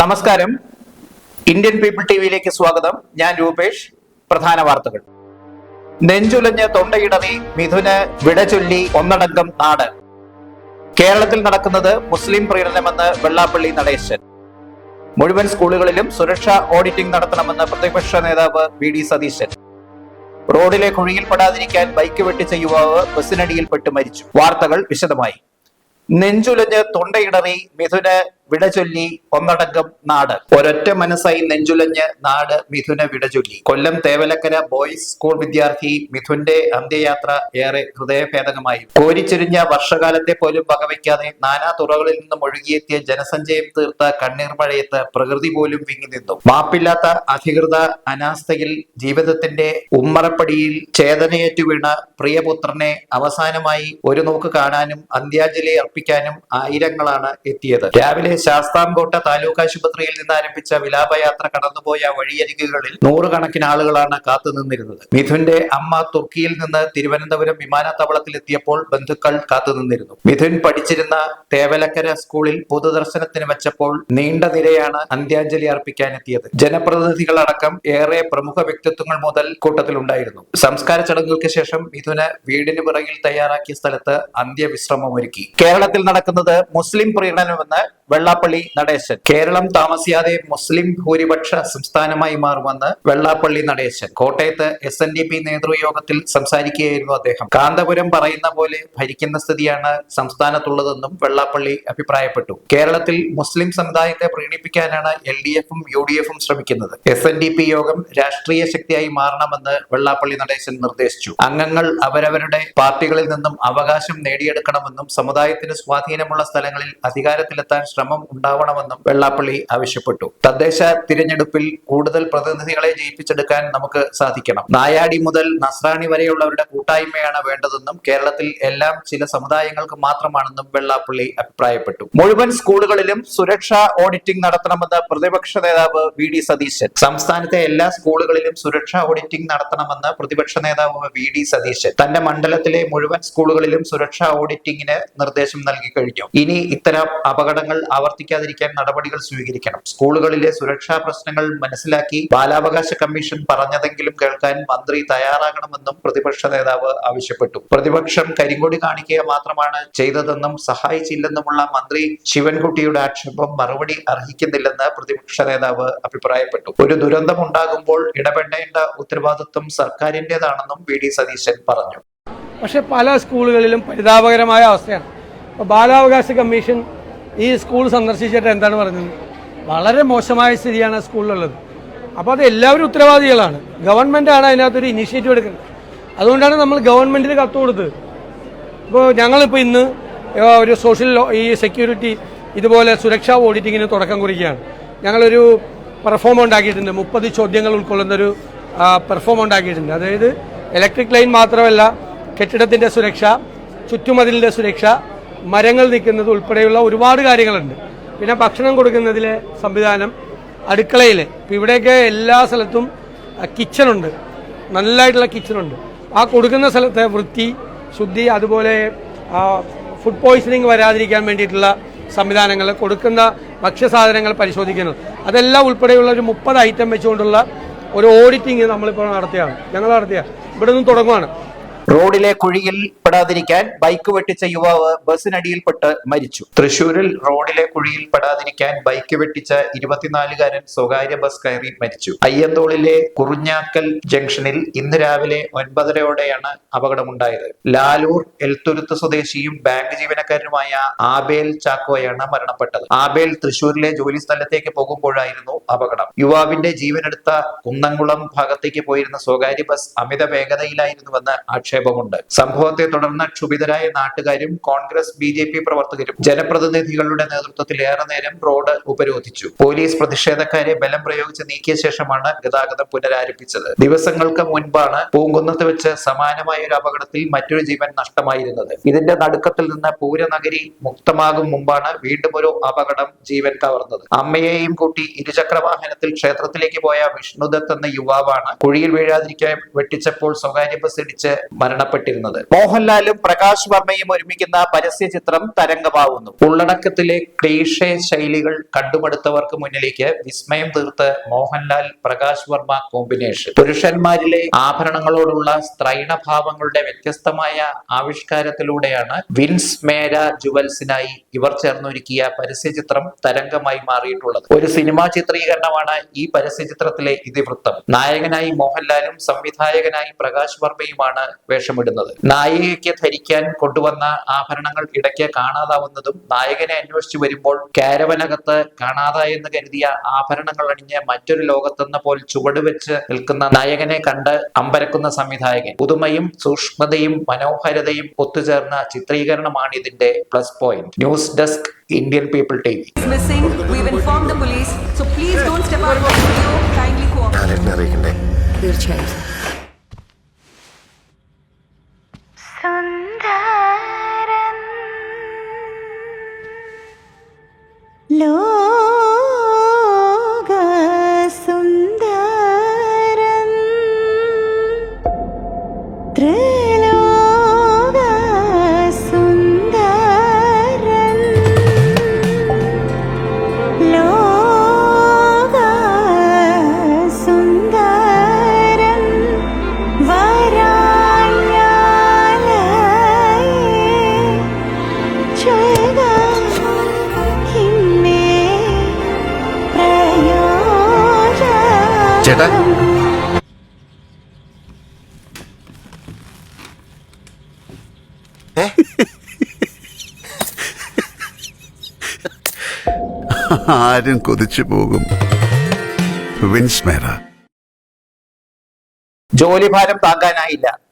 നമസ്കാരം. Indian people ടിവിയിലേക്ക് സ്വാഗതം. ഞാൻ രൂപേഷ്. പ്രധാന വാർത്തകൾ. നെഞ്ചുലഞ്ഞ് തൊണ്ടയിടറി മിഥുന് വിട ചൊല്ലി ഒന്നടങ്കം നാട്. കേരളത്തിൽ നടക്കുന്നത് മുസ്ലിം പ്രീണനമെന്ന് വെള്ളാപ്പള്ളി നടേശൻ. മുഴുവൻ സ്കൂളുകളിലും സുരക്ഷാ ഓഡിറ്റിംഗ് നടത്തണമെന്ന് പ്രതിപക്ഷ നേതാവ് വി ഡി സതീശൻ. റോഡിലെ കുഴിയിൽപ്പെടാതിരിക്കാൻ ബൈക്ക് വെട്ടിച്ച യുവാവ് ബസ്സിനടിയിൽപ്പെട്ട് മരിച്ചു. വാർത്തകൾ വിശദമായി. നെഞ്ചുലഞ്ഞ് തൊണ്ടയിടറി മിഥുന് വിടചൊല്ലി ഒന്നടങ്കം നാട്. ഒരൊറ്റ മനസ്സായി നെഞ്ചുലഞ്ഞ് നാട് മിഥുന വിടചൊല്ലി കൊല്ലം തേവലക്കര ബോയ്സ് സ്കൂൾ വിദ്യാർത്ഥി മിഥുന്റെ അന്ത്യയാത്ര ഏറെ ഹൃദയഭേദകമായി. കോരിച്ചൊരിഞ്ഞ വർഷകാലത്തെ പോലും വകവയ്ക്കാതെ നാനാ തുറകളിൽ നിന്നും ഒഴുകിയെത്തിയ ജനസഞ്ചയം തീർത്ത കണ്ണീർ മഴയത്ത് പ്രകൃതി പോലും വിങ്ങി നിന്നു. മാപ്പില്ലാത്ത അധികൃത അനാസ്ഥയിൽ ജീവിതത്തിന്റെ ഉമ്മറപ്പടിയിൽ ചേതനയേറ്റു വീണ പ്രിയപുത്രനെ അവസാനമായി ഒരു നോക്ക് കാണാനും അന്ത്യാഞ്ജലി അർപ്പിക്കാനും ആയിരങ്ങളാണ് എത്തിയത്. രാവിലെ ശാസ്താംകോട്ട താലൂക്ക് ആശുപത്രിയിൽ നിന്ന് ആരംഭിച്ച വിലാപയാത്ര കടന്നുപോയ വഴിയരികുകളിൽ നൂറുകണക്കിന് ആളുകളാണ് കാത്തുനിന്നിരുന്നത് മിഥുന്റെ അമ്മ തുർക്കിയിൽ നിന്ന് തിരുവനന്തപുരം വിമാനത്താവളത്തിൽ എത്തിയപ്പോൾ ബന്ധുക്കൾ കാത്തുനിന്നിരുന്നു മിഥുൻ പഠിച്ചിരുന്ന തേവലക്കര സ്കൂളിൽ പൊതുദർശനത്തിന് വെച്ചപ്പോൾ നീണ്ട നിരയാണ് അന്ത്യാഞ്ജലി അർപ്പിക്കാനെത്തിയത്. ജനപ്രതിനിധികളടക്കം ഏറെ പ്രമുഖ വ്യക്തിത്വങ്ങൾ മുതൽ കൂട്ടത്തിലുണ്ടായിരുന്നു. സംസ്കാര ചടങ്ങുകൾക്ക് ശേഷം മിഥുന് വീടിന് പിറകിൽ തയ്യാറാക്കിയ സ്ഥലത്ത് അന്ത്യവിശ്രമമൊരുക്കി. കേരളത്തിൽ നടക്കുന്നത് മുസ്ലിം പ്രീണനമെന്ന് വെള്ളാപ്പള്ളി നടേശൻ. കേരളം താമസിയാതെ മുസ്ലിം ഭൂരിപക്ഷ സംസ്ഥാനമായി മാറുമെന്ന് വെള്ളാപ്പള്ളി നടേശൻ. കോട്ടയത്ത് എസ് എൻ ഡി പി നേതൃയോഗത്തിൽ സംസാരിക്കുകയായിരുന്നു അദ്ദേഹം. കാന്തപുരം പറയുന്ന പോലെ ഭരിക്കുന്ന സ്ഥിതിയാണ് സംസ്ഥാനത്തുള്ളതെന്നും വെള്ളാപ്പള്ളി അഭിപ്രായപ്പെട്ടു. കേരളത്തിൽ മുസ്ലിം സമുദായത്തെ പ്രീണിപ്പിക്കാനാണ് എൽ ഡി എഫും യു ഡി എഫും ശ്രമിക്കുന്നത്. എസ് എൻ ഡി പി യോഗം രാഷ്ട്രീയ ശക്തിയായി മാറണമെന്ന് വെള്ളാപ്പള്ളി നടേശൻ നിർദ്ദേശിച്ചു. അംഗങ്ങൾ അവരവരുടെ പാർട്ടികളിൽ നിന്നും അവകാശം നേടിയെടുക്കണമെന്നും സമുദായത്തിന് സ്വാധീനമുള്ള സ്ഥലങ്ങളിൽ അധികാരത്തിലെത്താൻ ശ്രമം ഉണ്ടാവണമെന്നും വെള്ളാപ്പള്ളി ആവശ്യപ്പെട്ടു. തദ്ദേശ തിരഞ്ഞെടുപ്പിൽ കൂടുതൽ പ്രതിനിധികളെ ജയിപ്പിച്ചെടുക്കാൻ നമുക്ക് സാധിക്കണം. നായാടി മുതൽ നസ്രാണി വരെയുള്ളവരുടെ കൂട്ടായ്മയാണ് വേണ്ടതെന്നും കേരളത്തിൽ എല്ലാം ചില സമുദായങ്ങൾക്ക് മാത്രമാണെന്നും വെള്ളാപ്പള്ളി അഭിപ്രായപ്പെട്ടു. മുഴുവൻ സ്കൂളുകളിലും സുരക്ഷാ ഓഡിറ്റിംഗ് നടത്തണമെന്ന് പ്രതിപക്ഷ നേതാവ് വി ഡി സതീശൻ. സംസ്ഥാനത്തെ എല്ലാ സ്കൂളുകളിലും സുരക്ഷാ ഓഡിറ്റിംഗ് നടത്തണമെന്ന് പ്രതിപക്ഷ നേതാവ് വി ഡി സതീശൻ. തന്റെ മണ്ഡലത്തിലെ മുഴുവൻ സ്കൂളുകളിലും സുരക്ഷാ ഓഡിറ്റിംഗിന് നിർദ്ദേശം നൽകി കഴിഞ്ഞു. ഇനി ഇത്തരം അപകടങ്ങൾ ആവർത്തിക്കാതിരിക്കാൻ നടപടികൾ സ്വീകരിക്കണം. സ്കൂളുകളിലെ സുരക്ഷാ പ്രശ്നങ്ങൾ മനസ്സിലാക്കി ബാലാവകാശ കമ്മീഷൻ പറഞ്ഞതെങ്കിലും കേൾക്കാൻ മന്ത്രി തയ്യാറാകണമെന്നും പ്രതിപക്ഷ നേതാവ് ആവശ്യപ്പെട്ടു. പ്രതിപക്ഷം കരിങ്കൊടി കാണിക്കുക മാത്രമാണ് ചെയ്തതെന്നും സഹായിച്ചില്ലെന്നുമുള്ള മന്ത്രി ശിവൻകുട്ടിയുടെ ആക്ഷേപം മറുപടി അർഹിക്കുന്നില്ലെന്ന് പ്രതിപക്ഷ നേതാവ് അഭിപ്രായപ്പെട്ടു. ഒരു ദുരന്തം ഉണ്ടാകുമ്പോൾ ഇടപെടേണ്ട ഉത്തരവാദിത്വം സർക്കാരിന്റെതാണെന്നും വി ഡി സതീശൻ പറഞ്ഞു. പക്ഷെ പല സ്കൂളുകളിലും പരിതാപകരമായ അവസ്ഥയാണ്. ബാലാവകാശ കമ്മീഷൻ ഈ സ്കൂൾ സന്ദർശിച്ചിട്ട് എന്താണ് പറഞ്ഞത്? വളരെ മോശമായ സ്ഥിതിയാണ് സ്കൂളിലുള്ളത്. അപ്പോൾ അത് എല്ലാവരും ഉത്തരവാദികളാണ്. ഗവൺമെന്റാണ് അതിനകത്തൊരു ഇനിഷ്യേറ്റീവ് എടുക്കുന്നത്. അതുകൊണ്ടാണ് നമ്മൾ ഗവൺമെന്റിന് കത്ത് കൊടുത്തത്. ഇപ്പോൾ ഞങ്ങളിപ്പോൾ ഇന്ന് ഒരു സോഷ്യൽ ഈ സെക്യൂരിറ്റി ഇതുപോലെ സുരക്ഷാ ഓഡിറ്റിങ്ങിന് തുടക്കം കുറിക്കുകയാണ്. ഞങ്ങളൊരു പെർഫോം ഉണ്ടാക്കിയിട്ടുണ്ട്. മുപ്പത് ചോദ്യങ്ങൾ ഉൾക്കൊള്ളുന്നൊരു പെർഫോം ഉണ്ടാക്കിയിട്ടുണ്ട്. അതായത് ഇലക്ട്രിക് ലൈൻ മാത്രമല്ല കെട്ടിടത്തിന്റെ സുരക്ഷ ചുറ്റുമതിലിന്റെ സുരക്ഷ മരങ്ങൾ നിൽക്കുന്നത് ഉൾപ്പെടെയുള്ള ഒരുപാട് കാര്യങ്ങളുണ്ട്. പിന്നെ ഭക്ഷണം കൊടുക്കുന്നതിലെ സംവിധാനം അടുക്കളയിൽ ഇപ്പം ഇവിടെയൊക്കെ എല്ലാ സ്ഥലത്തും കിച്ചണുണ്ട് നല്ലതായിട്ടുള്ള കിച്ചണുണ്ട് ആ കൊടുക്കുന്ന സ്ഥലത്തെ വൃത്തി ശുദ്ധി അതുപോലെ ഫുഡ് പോയ്സണിങ് വരാതിരിക്കാൻ വേണ്ടിയിട്ടുള്ള സംവിധാനങ്ങൾ കൊടുക്കുന്ന ഭക്ഷ്യസാധനങ്ങൾ പരിശോധിക്കുന്നത് അതെല്ലാം ഉൾപ്പെടെയുള്ള ഒരു മുപ്പത് ഐറ്റം വെച്ചുകൊണ്ടുള്ള ഒരു ഓഡിറ്റിംഗ് നമ്മളിപ്പോൾ നടത്തിയാണ്. ഞങ്ങൾ നടത്തിയ ഇവിടെ നിന്ന് തുടങ്ങുവാണ്. റോഡിലെ കുഴിയിൽ പെടാതിരിക്കാൻ ബൈക്ക് വെട്ടിച്ച യുവാവ് ബസ്സിനടിയിൽപ്പെട്ട് മരിച്ചു. തൃശൂരിൽ റോഡിലെ കുഴിയിൽ പെടാതിരിക്കാൻ ബൈക്ക് വെട്ടിച്ച ഇരുപത്തിനാലുകാരൻ സ്വകാര്യ ബസ് കയറി മരിച്ചു. അയ്യന്തോളിലെ കുറുഞ്ഞാക്കൽ ജംഗ്ഷനിൽ ഇന്ന് രാവിലെ ഒൻപതരയോടെയാണ് അപകടമുണ്ടായത്. ലാലൂർ എൽത്തുരുത്ത് സ്വദേശിയും ബാങ്ക് ജീവനക്കാരനുമായ ആബേൽ ചാക്കോയാണ് മരണപ്പെട്ടത്. ആബേൽ തൃശൂരിലെ ജോലി സ്ഥലത്തേക്ക് പോകുമ്പോഴായിരുന്നു അപകടം. യുവാവിന്റെ ജീവനെടുത്ത കുന്നംകുളം ഭാഗത്തേക്ക് പോയിരുന്ന സ്വകാര്യ ബസ് അമിത വേഗതയിലായിരുന്നുവെന്ന് ആക്ഷേപമുണ്ട് സംഭവത്തെ തുടർന്ന് ക്ഷുഭിതരായ നാട്ടുകാരും കോൺഗ്രസ് ബി ജെ പി പ്രവർത്തകരും ജനപ്രതിനിധികളുടെ നേതൃത്വത്തിൽ ഏറെ നേരം റോഡ് ഉപരോധിച്ചു. പോലീസ് പ്രതിഷേധക്കാരെ ബലം പ്രയോഗിച്ച് നീക്കിയ ശേഷമാണ് ഗതാഗതം പുനരാരംഭിച്ചത്. ദിവസങ്ങൾക്ക് മുൻപാണ് പൂങ്കുന്നത്ത് വെച്ച് സമാനമായ ഒരു അപകടത്തിൽ മറ്റൊരു ജീവൻ നഷ്ടമായിരുന്നത്. ഇതിന്റെ നടുക്കത്തിൽ നിന്ന് പൂരനഗരി മുക്തമാകും മുമ്പാണ് വീണ്ടും ഒരു അപകടം ജീവൻ കവർന്നത്. അമ്മയെയും കൂട്ടി ഇരുചക്ര വാഹനത്തിൽ ക്ഷേത്രത്തിലേക്ക് പോയ വിഷ്ണുദത്ത് എന്ന യുവാവാണ് കുഴിയിൽ വീഴാതിരിക്കാൻ വെട്ടിച്ചപ്പോൾ സ്വകാര്യ ബസ് ഇടിച്ച് മരണപ്പെട്ടിരുന്നത്. മോഹൻലാലും പ്രകാശ് വർമ്മയും ഒരുമിക്കുന്ന പരസ്യ ചിത്രം തരംഗമാവുന്നു. ഉള്ളടക്കത്തിലെ ക്ലീഷേ ശൈലികൾ കണ്ടുമടുത്തവർക്ക് മുന്നിലേക്ക് വിസ്മയം തീർത്ത് മോഹൻലാൽ പ്രകാശ് വർമ്മ കോമ്പിനേഷൻ. പുരുഷന്മാരിലെ ആഭരണങ്ങളോടുള്ള സ്ത്രൈണഭാവങ്ങളുടെ വ്യത്യസ്തമായ ആവിഷ്കാരത്തിലൂടെയാണ് വിൻസ് മേര ജുവൽസിനായി ഇവർ ചേർന്നൊരുക്കിയ പരസ്യചിത്രം തരംഗമായി മാറിയിട്ടുള്ളത്. ഒരു സിനിമാ ചിത്രീകരണമാണ് ഈ പരസ്യചിത്രത്തിലെ ഇതിവൃത്തം. നായകനായി മോഹൻലാലും സംവിധായകനായി പ്രകാശ് വർമ്മയുമാണ് വേഷമിടുന്നത്. നായികയ്ക്ക് ധരിക്കാൻ കൊണ്ടുവന്ന ആഭരണങ്ങൾ ഇടയ്ക്ക് കാണാതാവുന്നതും നായകനെ അന്വേഷിച്ചു വരുമ്പോൾ കാരവനകത്ത് കാണാതായെന്ന് കരുതിയ ആഭരണങ്ങൾ അണിഞ്ഞ് മറ്റൊരു ലോകത്തെന്ന പോൽ ചുവടുവെച്ച് നിൽക്കുന്ന നായകനെ കണ്ട് അമ്പരക്കുന്ന സംവിധായകൻ. പുതുമയും സൂക്ഷ്മതയും മനോഹരതയും ഒത്തുചേർന്ന ചിത്രീകരണമാണ് ഇതിന്റെ plus point. News desk Indian people T V. Is ആരും കൊതിച്ചു പോകും. വിൻസ്മേറ ജോലിഭാരം താങ്ങാനായില്ല.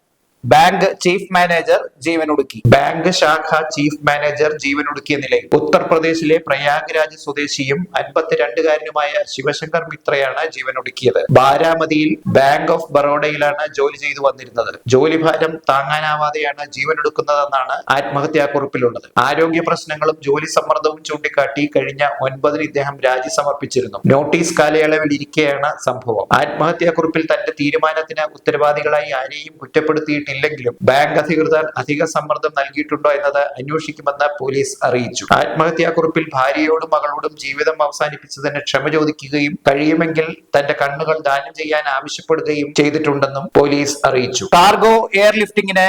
ബാങ്ക് ചീഫ് മാനേജർ ജീവനൊടുക്കി ബാങ്ക് ശാഖ ചീഫ് മാനേജർ ജീവനൊടുക്കിയ നിലയിൽ ഉത്തർപ്രദേശിലെ പ്രയാഗ്രാജ് സ്വദേശിയും അൻപത്തിരണ്ടുകാരനുമായ ശിവശങ്കർ മിത്രയാണ് ജീവനൊടുക്കിയത് ബാരാമതിയിൽ ബാങ്ക് ഓഫ് ബറോഡയിലാണ് ജോലി ചെയ്തു വന്നിരുന്നത്. ജോലിഭാരം താങ്ങാനാവാതെയാണ് ജീവനൊടുക്കുന്നതെന്നാണ് ആത്മഹത്യാക്കുറിപ്പിലുള്ളത്. ആരോഗ്യ പ്രശ്നങ്ങളും ജോലി സമ്മർദ്ദവും ചൂണ്ടിക്കാട്ടി കഴിഞ്ഞ ഒൻപതിന് ഇദ്ദേഹം രാജി സമർപ്പിച്ചിരുന്നു. നോട്ടീസ് കാലയളവിൽ ഇരിക്കെയാണ് സംഭവം. ആത്മഹത്യാക്കുറിപ്പിൽ തന്റെ തീരുമാനത്തിന് ഉത്തരവാദികളായി ആരെയും കുറ്റപ്പെടുത്തിയിട്ടില്ലെങ്കിലും ബാങ്ക് അധികൃതർ അധിക സമ്മർദ്ദം നൽകിയിട്ടുണ്ടോ എന്നത് അന്വേഷിക്കുമെന്ന് പോലീസ് അറിയിച്ചു. ആത്മഹത്യാക്കുറിപ്പിൽ ഭാര്യയോടും മകളോടും ജീവിതം അവസാനിപ്പിച്ചതിന് ക്ഷമ ചോദിക്കുകയും കഴിയുമെങ്കിൽ തന്റെ കണ്ണുകൾ ദാനം ചെയ്യാൻ ആവശ്യപ്പെടുകയും ചെയ്തിട്ടുണ്ടെന്നും പോലീസ് അറിയിച്ചു. കാർഗോ എയർലിഫ്റ്റിംഗിന്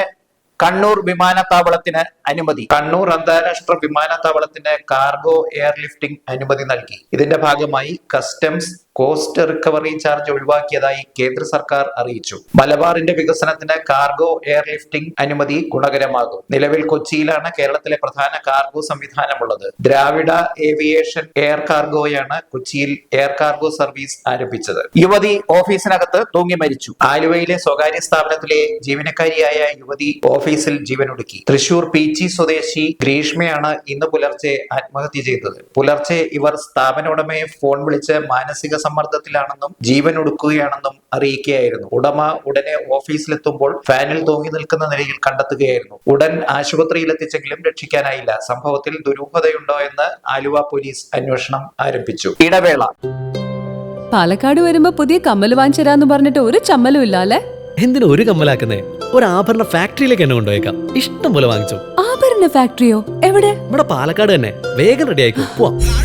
കണ്ണൂർ വിമാനത്താവളത്തിന് അനുമതി. കണ്ണൂർ അന്താരാഷ്ട്ര വിമാനത്താവളത്തിന് കാർഗോ എയർലിഫ്റ്റിംഗ് അനുമതി നൽകി. ഇതിന്റെ ഭാഗമായി കസ്റ്റംസ് കോസ്റ്റ് റിക്കവറി ചാർജ് ഒഴിവാക്കിയതായി കേന്ദ്ര സർക്കാർ അറിയിച്ചു. മലബാറിന്റെ വികസനത്തിന് കാർഗോ എയർലിഫ്റ്റിംഗ് അനുമതി ഗുണകരമാകും. നിലവിൽ കൊച്ചിയിലാണ് കേരളത്തിലെ പ്രധാന കാർഗോ സംവിധാനമുള്ളത്. ദ്രാവിഡ ഏവിയേഷൻ എയർ കാർഗോയാണ് കൊച്ചിയിൽ എയർ കാർഗോ സർവീസ് ആരംഭിച്ചത്. യുവതി ഓഫീസിനകത്ത് തൂങ്ങി മരിച്ചു. ആലുവയിലെ സ്വകാര്യ സ്ഥാപനത്തിലെ ജീവനക്കാരിയായ യുവതി ഓഫീസിൽ ജീവനൊടുക്കി. തൃശൂർ പീച്ചി സ്വദേശി ഗ്രീഷ്മയാണ് ഇന്ന് പുലർച്ചെ ആത്മഹത്യ ചെയ്തത്. പുലർച്ചെ ഇവർ സ്ഥാപന ഉടമയെ ഫോൺ വിളിച്ച് മാനസിക സമ്മർദ്ദത്തിലാണെന്നും ജീവൻ ഒടുക്കുകയാണെന്നും അറിയിക്കുകയായിരുന്നു. ഉടമ ഉടനെ ഓഫീസിലെത്തുമ്പോൾ ഫാനിൽ തൂങ്ങി നിൽക്കുന്ന നിലയിൽ കണ്ടെത്തുകയായിരുന്നു. ഉടൻ ആശുപത്രിയിൽ എത്തിച്ചെങ്കിലും രക്ഷിക്കാനായില്ല. സംഭവത്തിൽ ദുരൂഹതയുണ്ടോ എന്ന് ആലുവ പോലീസ് അന്വേഷണം ആരംഭിച്ചു. ഇടവേള. പാലക്കാട് വരുമ്പോ പുതിയ കമ്മൽ വാങ്ങിച്ചരാന്ന് പറഞ്ഞിട്ട് ഒരു ചമ്മലും ഇല്ല അല്ലെ എന്തിനു ഒരു കമ്മലാക്കുന്നേ? ഒരു ആഭരണ ഫാക്ടറിയിലേക്ക് എന്നെ കൊണ്ടുപോയേക്കാം. ഇഷ്ടം പോലെ വാങ്ങിച്ചു. ആഭരണ ഫാക്ടറിയോ? എവിടെ? ഇവിടെ പാലക്കാട് തന്നെ. വേഗം റെഡി ആയിക്കോ. പോവാം.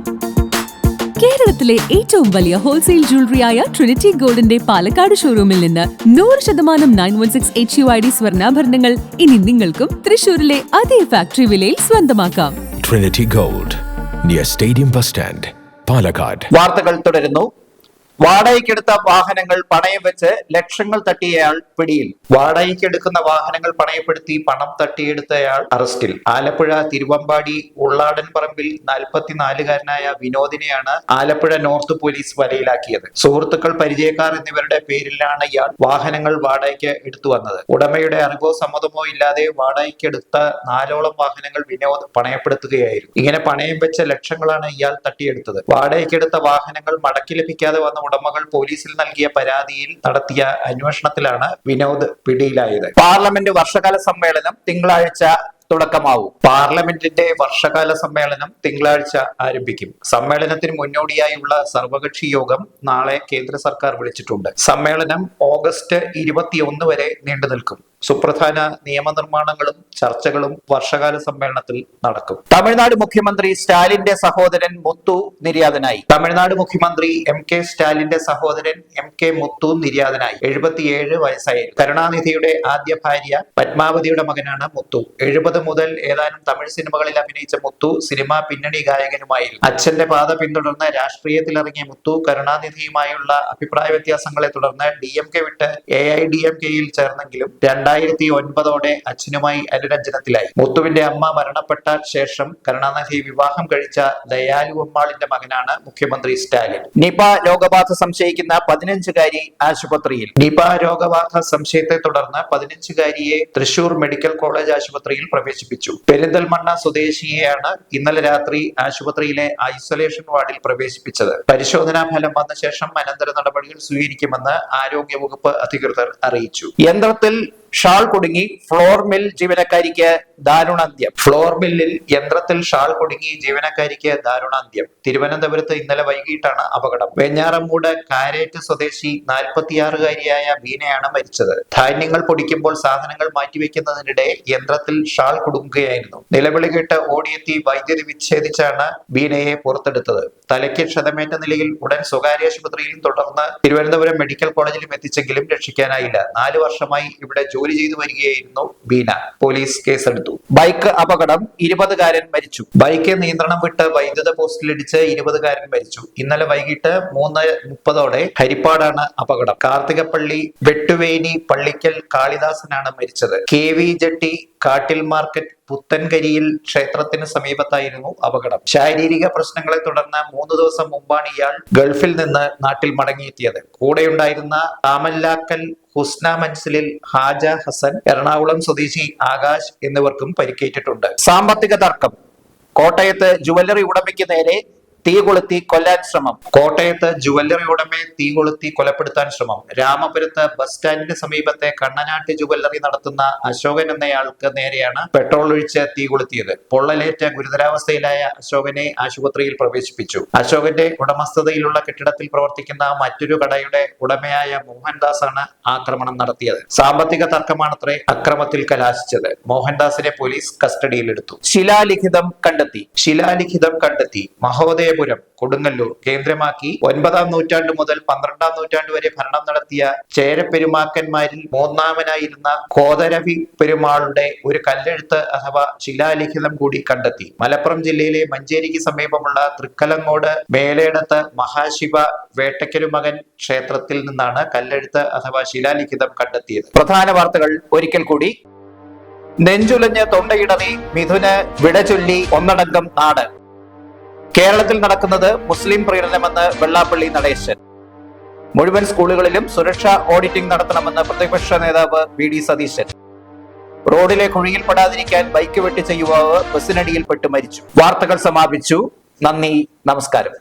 കേരളത്തിലെ ഏറ്റവും വലിയ ഹോൾസെയിൽ ജ്വല്ലറിയായ ട്രിനിറ്റി ഗോൾഡിന്റെ പാലക്കാട് ഷോറൂമിൽ നിന്ന് നൂറ് ശതമാനം nine one six H U I D സ്വർണാഭരണങ്ങൾ ഇനി നിങ്ങൾക്കും തൃശൂരിലെ അതേ ഫാക്ടറി വിലയിൽ സ്വന്തമാക്കാം. Trinity gold near stadium bus stand Palakkad വാർത്തകൾ തുടരുന്നു. വാടകയ്ക്കെടുത്ത വാഹനങ്ങൾ പണയം വെച്ച് ലക്ഷങ്ങൾ തട്ടിയയാൾ പിടിയിൽ. വാടകയ്ക്കെടുക്കുന്ന വാഹനങ്ങൾ പണയപ്പെടുത്തി പണം തട്ടിയെടുത്തയാൾ അറസ്റ്റിൽ. ആലപ്പുഴ തിരുവമ്പാടി ഉള്ളാടൻ പറമ്പിൽ നാൽപ്പത്തിനാലുകാരനായ വിനോദിനെയാണ് ആലപ്പുഴ നോർത്ത് പോലീസ് വലയിലാക്കിയത്. സുഹൃത്തുക്കൾ പരിചയക്കാർ എന്നിവരുടെ പേരിലാണ് ഇയാൾ വാഹനങ്ങൾ വാടകയ്ക്ക് എടുത്തു വന്നത്. ഉടമയുടെ അറിവോ സമ്മതമോ ഇല്ലാതെ വാടകയ്ക്കെടുത്ത നാലോളം വാഹനങ്ങൾ വിനോദ് പണയപ്പെടുത്തുകയായിരുന്നു. ഇങ്ങനെ പണയം വെച്ച ലക്ഷങ്ങളാണ് ഇയാൾ തട്ടിയെടുത്തത്. വാടകയ്ക്കെടുത്ത വാഹനങ്ങൾ മടക്കി ലഭിക്കാതെ വന്ന ഉടമകൾ പോലീസിൽ നൽകിയ പരാതിയിൽ നടത്തിയ അന്വേഷണത്തിലാണ് വിനോദ് പിടിയിലായത്. പാർലമെന്റ് വർഷകാല സമ്മേളനം തിങ്കളാഴ്ച തുടക്കമാവും. പാർലമെന്റിന്റെ വർഷകാല സമ്മേളനം തിങ്കളാഴ്ച ആരംഭിക്കും. സമ്മേളനത്തിന് മുന്നോടിയായുള്ള സർവകക്ഷി യോഗം നാളെ കേന്ദ്ര സർക്കാർ വിളിച്ചിട്ടുണ്ട്. സമ്മേളനം ഓഗസ്റ്റ് ഇരുപത്തിയൊന്ന് വരെ നീണ്ടു നിൽക്കും സുപ്രധാന നിയമനിർമ്മാണങ്ങളും ചർച്ചകളും വർഷകാല സമ്മേളനത്തിൽ നടക്കും. തമിഴ്നാട് മുഖ്യമന്ത്രി സ്റ്റാലിന്റെ സഹോദരൻ മുത്തു നിര്യാതനായി. തമിഴ്നാട് മുഖ്യമന്ത്രി എം കെ സ്റ്റാലിന്റെ സഹോദരൻ എം കെ മുത്തു നിര്യാതനായി. എഴുപത്തിയേഴ് വയസ്സായിരുന്നു. കരുണാനിധിയുടെ ആദ്യ ഭാര്യ പത്മാവതിയുടെ മകനാണ് മുത്തു. എഴുപത് മുതൽ ഏതാനും തമിഴ് സിനിമകളിൽ അഭിനയിച്ച മുത്തു സിനിമാ പിന്നണി ഗായകനുമായിരുന്നു. അച്ഛന്റെ പാത പിന്തുടർന്ന് രാഷ്ട്രീയത്തിലിറങ്ങിയ മുത്തു കരുണാനിധിയുമായുള്ള അഭിപ്രായ വ്യത്യാസങ്ങളെ തുടർന്ന് ഡി എം കെ വിട്ട് എ ഐ ഡി എം കെയിൽ ചേർന്നെങ്കിലും രണ്ടായിരത്തി ഒൻപതോടെ അച്ഛനുമായി അനുരഞ്ജനത്തിലായി മുത്തുവിന്റെ അമ്മ മരണപ്പെട്ട ശേഷം കരുണാനിധി വിവാഹം കഴിച്ച ദയാലു അമ്മാളിന്റെ മകനാണ് മുഖ്യമന്ത്രി സ്റ്റാലിൻ. നിപ രോഗബാധ സംശയിക്കുന്ന പതിനഞ്ചുകാരി ആശുപത്രിയിൽ. നിപ രോഗബാധ സംശയത്തെ തുടർന്ന് പതിനഞ്ചുകാരിയെ തൃശൂർ മെഡിക്കൽ കോളേജ് ആശുപത്രിയിൽ പ്രവേശിപ്പിച്ചു. പെരിന്തൽമണ്ണ സ്വദേശിയെയാണ് ഇന്നലെ രാത്രി ആശുപത്രിയിലെ ഐസൊലേഷൻ വാർഡിൽ പ്രവേശിപ്പിച്ചത്. പരിശോധനാ ഫലം വന്ന ശേഷം അനന്തര നടപടികൾ സ്വീകരിക്കുമെന്ന് ആരോഗ്യ വകുപ്പ് അധികൃതർ അറിയിച്ചു. യന്ത്രത്തിൽ ഷാൾ കുടുങ്ങി ഫ്ലോർ മിൽ ജീവനക്കാരിക്ക് ദാരുണാന്ത്യം. ഫ്ലോർ മില്ലിൽ യന്ത്രത്തിൽ ഷാൾ കുടുങ്ങി ജീവനക്കാരിക്ക് ദാരുണാന്ത്യം. തിരുവനന്തപുരത്ത് ഇന്നലെ വൈകിട്ടാണ് അപകടം. വെഞ്ഞാറമ്മൂട് കാരേറ്റ് സ്വദേശി നാൽപ്പത്തിയാറുകാരിയായ ബീനയാണ് മരിച്ചത്. ധാന്യങ്ങൾ പൊടിക്കുമ്പോൾ സാധനങ്ങൾ മാറ്റിവെക്കുന്നതിനിടെ യന്ത്രത്തിൽ ഷാൾ കുടുങ്ങുകയായിരുന്നു. നിലവിളി കേട്ട് ഓടിയെത്തി വൈദ്യുതി വിച്ഛേദിച്ചാണ് ബീനയെ പുറത്തെടുത്തത്. തലയ്ക്ക് ക്ഷതമേറ്റ നിലയിൽ ഉടൻ സ്വകാര്യ ആശുപത്രിയിലും തുടർന്ന് തിരുവനന്തപുരം മെഡിക്കൽ കോളേജിലും എത്തിച്ചെങ്കിലും രക്ഷിക്കാനായില്ല. നാലു വർഷമായി ഇവിടെ ജോലി ചെയ്തു വരികയായിരുന്നു ബീന. പോലീസ് കേസെടുത്തു. ബൈക്ക് അപകടം ഇരുപതുകാരൻ മരിച്ചു. ബൈക്ക് നിയന്ത്രണം വിട്ട് വൈദ്യുത പോസ്റ്റിലിടിച്ച് ഇരുപതുകാരൻ മരിച്ചു. ഇന്നലെ വൈകിട്ട് മൂന്ന് മുപ്പതോടെ ഹരിപ്പാടാണ് അപകടം. കാർത്തികപ്പള്ളി വെട്ടുവേനി പള്ളിക്കൽ കാളിദാസനാണ് മരിച്ചത്. കെ വി ജെട്ടി കാട്ടിൽ മാർക്കറ്റ് പുത്തൻകരിയിൽ ക്ഷേത്രത്തിന് സമീപത്തായിരുന്നു അപകടം. ശാരീരിക പ്രശ്നങ്ങളെ തുടർന്ന് മൂന്ന് ദിവസം മുമ്പാണ് ഇയാൾ ഗൾഫിൽ നിന്ന് നാട്ടിൽ മടങ്ങിയെത്തിയത്. കൂടെയുണ്ടായിരുന്ന താമല്ലാക്കൽ ഹുസ്ന മൻസിലിൽ ഹാജ ഹസൻ എറണാകുളം സ്വദേശി ആകാശ് എന്നിവർക്കും പരിക്കേറ്റിട്ടുണ്ട്. സാമ്പത്തിക തർക്കം. കോട്ടയത്ത് ജുവല്ലറി ഉടമയ്ക്ക് നേരെ തീ കൊളുത്തി കൊല്ലാൻ ശ്രമം. കോട്ടയത്ത് ജുവല്ലറി ഉടമയെ തീ കൊളുത്തി കൊലപ്പെടുത്താൻ ശ്രമം. രാമപുരത്ത് ബസ് സ്റ്റാൻഡിന് സമീപത്തെ കണ്ണനാട്ട് ജുവല്ലറി നടത്തുന്ന അശോകൻ എന്നയാൾക്ക് നേരെയാണ് പെട്രോൾ ഒഴിച്ച് തീ കൊളുത്തിയത്. പൊള്ളലേറ്റ ഗുരുതരാവസ്ഥയിലായ അശോകനെ ആശുപത്രിയിൽ പ്രവേശിപ്പിച്ചു. അശോകന്റെ ഉടമസ്ഥതയിലുള്ള കെട്ടിടത്തിൽ പ്രവർത്തിക്കുന്ന മറ്റൊരു കടയുടെ ഉടമയായ മോഹൻദാസ് ആണ് ആക്രമണം നടത്തിയത്. സാമ്പത്തിക തർക്കമാണത്രേ അക്രമത്തിൽ കലാശിച്ചത്. മോഹൻദാസിനെ പോലീസ് കസ്റ്റഡിയിലെടുത്തു. ശിലാലിഖിതം കണ്ടെത്തി. ശിലാലിഖിതം കണ്ടെത്തി. മഹോദയപുരം കൊടുങ്ങല്ലൂർ കേന്ദ്രമാക്കി ഒൻപതാം നൂറ്റാണ്ട് മുതൽ പന്ത്രണ്ടാം നൂറ്റാണ്ട് വരെ ഭരണം നടത്തിയ ചേരപ്പെരുമാക്കന്മാരിൽ മൂന്നാമനായിരുന്ന കോതരവി പെരുമാളുടെ ഒരു കല്ലെഴുത്ത് അഥവാ ശിലാലിഖിതം കൂടി കണ്ടെത്തി. മലപ്പുറം ജില്ലയിലെ മഞ്ചേരിക്ക് സമീപമുള്ള തൃക്കലങ്ങോട് മേലേടത്ത് മഹാശിവ വേട്ടക്കരുമകൻ ക്ഷേത്രത്തിൽ നിന്നാണ് കല്ലെഴുത്ത് അഥവാ ശിലാലിഖിതം കണ്ടെത്തിയത്. പ്രധാന വാർത്തകൾ ഒരിക്കൽ കൂടി. നെഞ്ചുലഞ്ഞ് തൊണ്ടയിടറി മിഥുന് വിടചൊല്ലി ഒന്നടങ്കം നാട്. കേരളത്തിൽ നടക്കുന്നത് മുസ്ലിം പ്രീണനമെന്ന് വെള്ളാപ്പള്ളി നടേശൻ. മുഴുവൻ സ്കൂളുകളിലും സുരക്ഷാ ഓഡിറ്റിംഗ് നടത്തണമെന്ന് പ്രതിപക്ഷ നേതാവ് വി ഡി സതീശൻ. റോഡിലെ കുഴിയിൽപ്പെടാതിരിക്കാൻ ബൈക്ക് വെട്ടിച്ച യുവാവ് ബസ്സിനടിയിൽപ്പെട്ട് മരിച്ചു. വാർത്തകൾ സമാപിച്ചു. നന്ദി നമസ്കാരം.